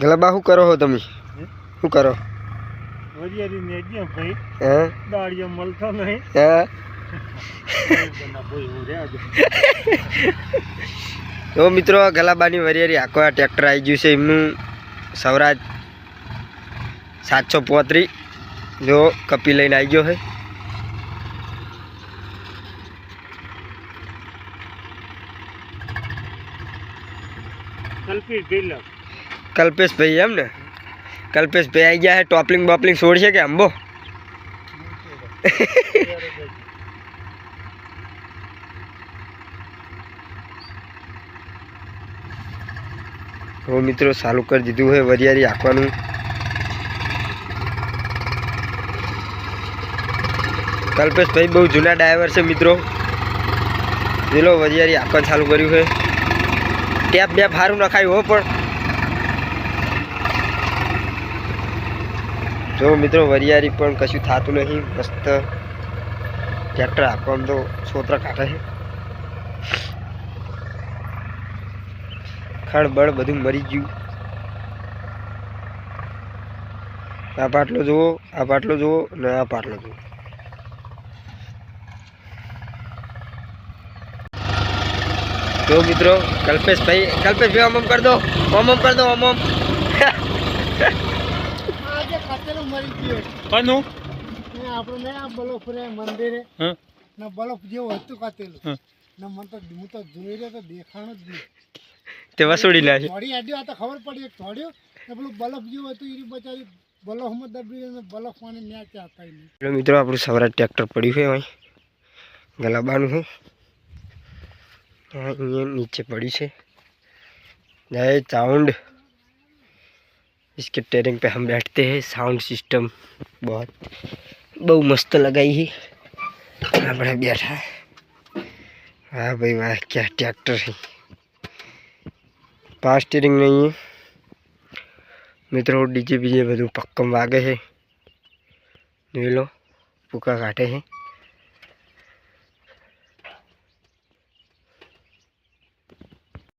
ગલબા શું કરો છો તમે? શું કરો? ને જ્યાં ભાઈ હે? દાળિયો મળતો નહીં. હે? તો મિત્રો ગલાબાની વરિયારી આખો આ ટ્રેક્ટર આવી ગયું છે. એમનું સૌરાજ સાતસો પોત્રીસ જો કપી લઈને આવી ગયો છે. કલ્પી ગયેલા કલ્પેશભાઈ એમ ને? કલ્પેશભાઈ આવી ગયા છે ટોપલિંગ બોપલિંગ છોડશે કે અંબો હવે મિત્રો, ચાલુ કરી દીધું છે વરિયારી આંકવાનું કલ્પેશભાઈ બહુ જૂના ડ્રાઈવર છે મિત્રો. પેલો વરિયારી આંકવાનું ચાલુ કર્યું છે ટેપ બે સારું નખાયું હો, પણ. જો મિત્રો વરિયારી પણ કશું થતું નહીં. મસ્ત ટ્રેક્ટર આંકવામાં તો છોતરા કાઢે છે. ખળબળ બધું મરી ગયું. આ પાટલો જુઓ, આ પાટલો જુઓ ને આ પાટલો જુઓ. જો મિત્રો, કલ્પેશભાઈ કલ્પેશભાઈ, ઓમ ઓમ કર દો, ઓમ ઓમ કર દો, ઓમ ઓમ આજે કાચેલું મરી ગયું કોનું? આપણે આ બલોફ રે મંદિરે. ને બલોફ જેવું હતું કાતેલું. ને મને તો હું તો જોઈ તો દેખાણો જ નહીં. તે છે. થોડી આડ્યો આ તો ખબર પડી એક થોડ્યો ને પેલું બલફ જેવું હતું એ બચારી બલફમાં દબી ને બલફ પાણી ન્યા મિત્રો આપણું સૌરાષ્ટ્ર ટ્રેક્ટર પડ્યું છે ગલાબાનું છે. અહીંયા નીચે પડ્યું છે. જય ચાઉન્ડ इसके टेरिंग पे हम बैठते हैं। साउंड सिस्टम बहुत बहु मस्त लगाई है। बड़ा बैठा है। वाह भाई वाह, क्या ट्रैक्टर है। पास स्टेरिंग नहीं है। मित्रों डीजे बीजे बधु पक्कम वागे है। लो, पुका काटे हैं।